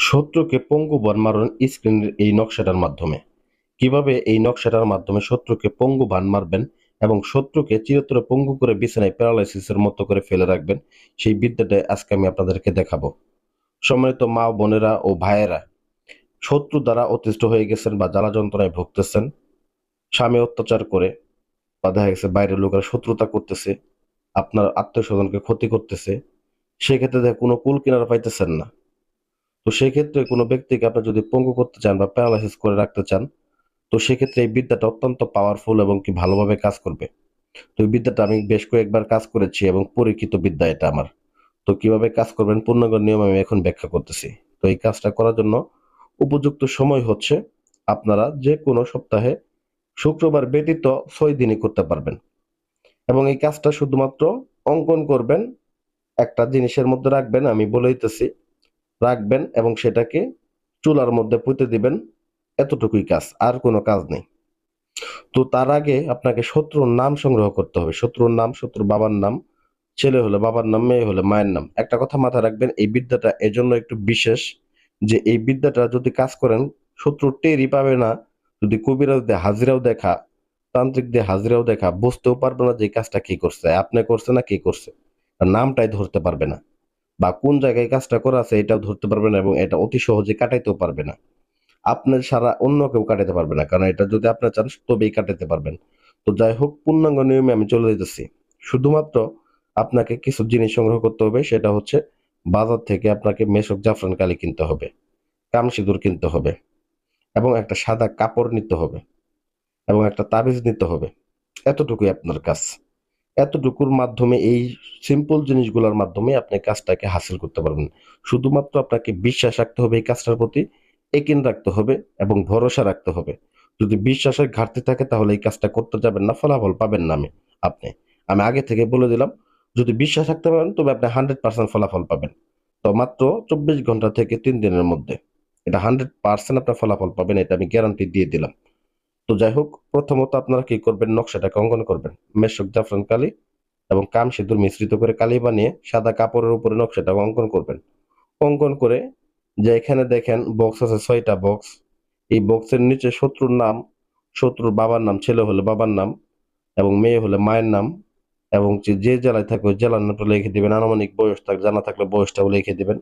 শত্রুকে পঙ্গু বান মারুন স্ক্রিনের এই নকশাটার মাধ্যমে। কীভাবে এই নকশাটার মাধ্যমে শত্রুকে পঙ্গু বান মারবেন এবং শত্রুকে চিরতরে পঙ্গু করে বিছানায় প্যারালাইসিসের মতো করে ফেলে রাখবেন, সেই বিদ্যাটা আজকে আমি আপনাদেরকে দেখাবো। সম্মানিত মা বোনেরা ও ভাইয়েরা, শত্রু দ্বারা অতিষ্ঠ হয়ে গেছেন বা জ্বালা যন্ত্রণায় ভুগতেছেন, স্বামী অত্যাচার করে বা দেখা গেছে বাইরের লোকেরা শত্রুতা করতেছে, আপনার আত্মীয় স্বজনকে ক্ষতি করতেছে, সেক্ষেত্রে দেখা কোনো কুল কিনারা পাইতেছেন না। তো সেক্ষেত্রে কোনো ব্যক্তিকে আপনি যদি পঙ্গু করতে চান বা প্যারালাইসিস করে রাখতে চান, তো সেক্ষেত্রে এই বিদ্যাটা অত্যন্ত পাওয়ারফুল এবং কি ভালোভাবে কাজ করবে। তো এই বিদ্যাটা আমি বেশ কয়েকবার কাজ করেছি এবং পরীক্ষিত বিদ্যা এটা আমার। তো কীভাবে কাজ করবেন পূর্ণাঙ্গ নিয়ম আমি এখন ব্যাখ্যা করতেছি। তো এই কাজটা করার জন্য উপযুক্ত সময় হচ্ছে আপনারা যে কোনো সপ্তাহে শুক্রবার ব্যতীত ছয় দিনই করতে পারবেন। এবং এই কাজটা শুধুমাত্র অঙ্কন করবেন, একটা জিনিসের মধ্যে রাখবেন, আমি বলে দিতেছি। রাখবেন এবং সেটাকে চুলার মধ্যে পুঁতে দিবেন, এতটুকুই কাজ, আর কোনো কাজ নেই। তো তার আগে আপনাকে শত্রুর নাম সংগ্রহ করতে হবে। শত্রুর নাম, শত্রুর বাবার নাম, ছেলে হলে বাবার নাম, মেয়ে হলে মায়ের নাম। একটা কথা মাথায় রাখবেন, এই বিদ্যাটা এজন্য একটু বিশেষ যে এই বিদ্যাটা যদি কাজ করেন, শত্রু টেরই পাবে না। যদি কবিরাজ দিয়ে হাজিরাও দেখা, তান্ত্রিক দিয়ে হাজিরাও দেখা, বুঝতেও পারবে না যে কাজটা কি করছে, আপনি করছে না কি করছে। নামটাই ধরতে পারবে না। বা কোন জায়গায় কাজটা করা আছে এটাও ধরতে পারবে না এবং এটা অতি সহজে কাটাইতেও পারবে না। আপনার সারা অন্য কেউ কাটাতে পারবে না, কারণ এটা যদি আপনি চান তবেই কাটাতে পারবেন। তো যাই হোক, পূর্ণাঙ্গ নিয়মে আমি চলে যেতেছি শুধুমাত্র আপনাকে কিছু জিনিস সংগ্রহ করতে হবে, সেটা হচ্ছে বাজার থেকে আপনাকে মেশক জাফরান কালি কিনতে হবে কাম সিঁদুর কিনতে হবে এবং একটা সাদা কাপড় নিতে হবে এবং একটা তাবিজ নিতে হবে। এতটুকুই আপনার কাজ। এতটুকুর মাধ্যমে, এই সিম্পল জিনিসগুলোর মাধ্যমে আপনি কাজটাকে হাসিল করতে পারবেন। শুধুমাত্র আপনাকে বিশ্বাস রাখতে হবে এই কাজটার প্রতি, একিন রাখতে হবে এবং ভরসা রাখতে হবে। যদি বিশ্বাসের ঘাটতি থাকে তাহলে এই কাজটা করতে যাবেন না, ফলাফল পাবেন না আমি, আপনি। আমি আগে থেকে বলে দিলাম, যদি বিশ্বাস রাখতে পারেন তবে আপনি হান্ড্রেড পার্সেন্ট ফলাফল পাবেন। তো মাত্র চব্বিশ ঘণ্টা থেকে তিন দিনের মধ্যে। এটা হান্ড্রেড পার্সেন্ট আপনার ফলাফল পাবেন, এটা আমি গ্যারান্টি দিয়ে দিলাম। তো যাই হোক, প্রথমত আপনারা কি করবেন? নকশাটাকে অঙ্কন করবেন। মেশক জাফরান কালি এবং কাম সিঁদুর মিশ্রিত করে কালি বানিয়ে সাদা কাপড়ের উপরে নকশাটা অঙ্কন করবেন। অঙ্কন করে যে এখানে দেখেন বক্স আছে ছয়টা বক্স এই বক্সের নিচে শত্রুর নাম, শত্রুর বাবার নাম, ছেলে হলে বাবার নাম এবং মেয়ে হলে মায়ের নাম এবং যে জেলায় থাকে ওই জেলার নামটা লিখে দিবেন। আনুমানিক বয়স থাক জানা থাকলে বয়সটাও লিখে দিবেন।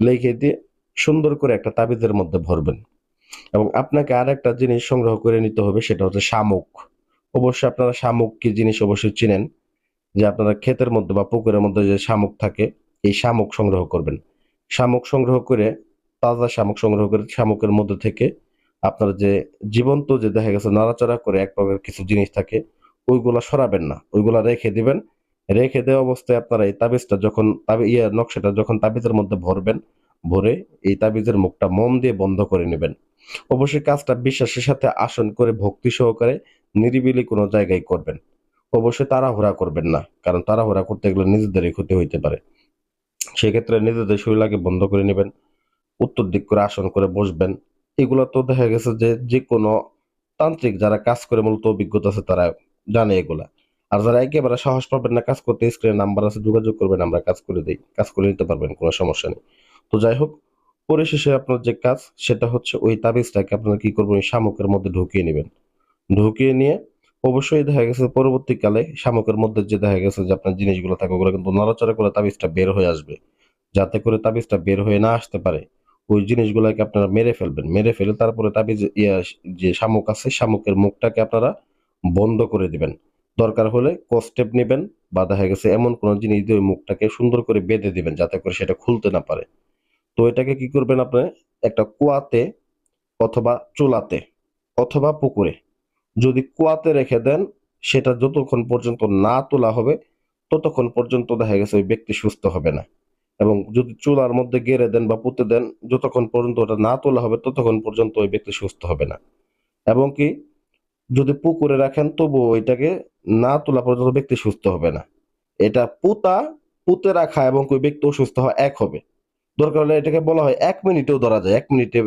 লিখে দিয়ে সুন্দর করে একটা তাবিজের মধ্যে ভরবেন। এবং আপনাকে আর একটা জিনিস সংগ্রহ করে নিতে হবে, সেটা হচ্ছে শামুক। অবশ্যই আপনারা শামুক কি জিনিস অবশ্যই চিনেন, যে আপনারা ক্ষেতের মধ্যে বা পুকুরের মধ্যে যে শামুক থাকে, এই শামুক সংগ্রহ করবেন। শামুক সংগ্রহ করে, তাজা শামুক সংগ্রহ করে, শামুকের মধ্যে থেকে আপনার যে জীবন্ত যে দেখা গেছে নাড়াচাড়া করে এক প্রকার কিছু জিনিস থাকে, ওইগুলা সরাবেন না। ওইগুলা রেখে দিবেন। রেখে দেওয়া অবস্থায় আপনারা এই তাবিজটা যখন ইয়ে নকশাটা যখন তাবিজের মধ্যে ভরবেন ভরে এই তাবিজের মুখটা মন দিয়ে বন্ধ করে নেবেন। অবশ্যই কাজটা বিশ্বাসের সাথে আসন করে ভক্তি সহকারে নিরিবিলি কোনো জায়গায় করবেন। অবশ্যই তাড়াহুড়া করবেন না, কারণ তাড়াহুড়া করতে গেলে নিজেদেরই ক্ষতি হইতে পারে। সেক্ষেত্রে নিজেদের শরীরকে বন্ধ করে নেবেন, উত্তর দিক করে আসন করে বসবেন। এগুলো তো দেখা গেছে যে যে কোনো তান্ত্রিক যারা কাজ করে মূলত অভিজ্ঞতা আছে তারা জানে এগুলা। আর যারা একেবারে সাহস পাবেন না কাজ করতে স্ক্রিনে নাম্বার আছে, যোগাযোগ করবেন, আমরা কাজ করে দিই। কাজ করে নিতে পারবেন, কোনো সমস্যা নেই। তো যাই হোক পরিশেষে আপনার যে কাজ, সেটা হচ্ছে ওই তাবিজটাকে আপনারা কি করবেন, ওই শামুকের মধ্যে ঢুকিয়ে নেবেন। ঢুকিয়ে নিয়ে অবশ্যই দেখা গেছে পরবর্তীকালে শামুকের মধ্যে যে দেখা গেছে যে আপনার জিনিসগুলো থাকে, ওগুলো কিন্তু নড়াচড়া করে তাবিজটা বের হয়ে আসবে। যাতে করে তাবিজটা বের হয়ে না আসতে পারে, ওই জিনিসগুলোকে আপনারা মেরে ফেলবেন। মেরে ফেলে তারপরে তাবিজ, ইয়া, যে শামুক আছে, শামুকের মুখটাকে আপনারা বন্ধ করে দিবেন। দরকার হলে স্টেপ নেবেন বা দেখা গেছে এমন কোনো জিনিস দিয়ে ওই মুখটাকে সুন্দর করে বেঁধে দিবেন, যাতে করে সেটা খুলতে না পারে। তো এটাকে কি করবেন আপনি? একটা কুয়াতে অথবা চুলাতে অথবা পুকুরে যদি কুয়াতে রেখে দেন, সেটা যতক্ষণ পর্যন্ত না তোলা হবে, ততক্ষণ পর্যন্ত দেখা গেছে ওই ব্যক্তি সুস্থ হবে না। এবং যদি চুলার মধ্যে গেড়ে দেন বা পুঁতে দেন, যতক্ষণ পর্যন্ত ওটা না তোলা হবে, ততক্ষণ পর্যন্ত ওই ব্যক্তি সুস্থ হবে না। এবং কি, যদি পুকুরে রাখেন তবু ওইটাকে না তোলা পর্যন্ত ব্যক্তি সুস্থ হবে না। এটা পুতা, পুঁতে রাখা এবং ওই ব্যক্তি অসুস্থ হওয়া এক হবে। দরকার হলে এটাকে বলা হয় এক মিনিটেও ধরা যায় এক মিনিটে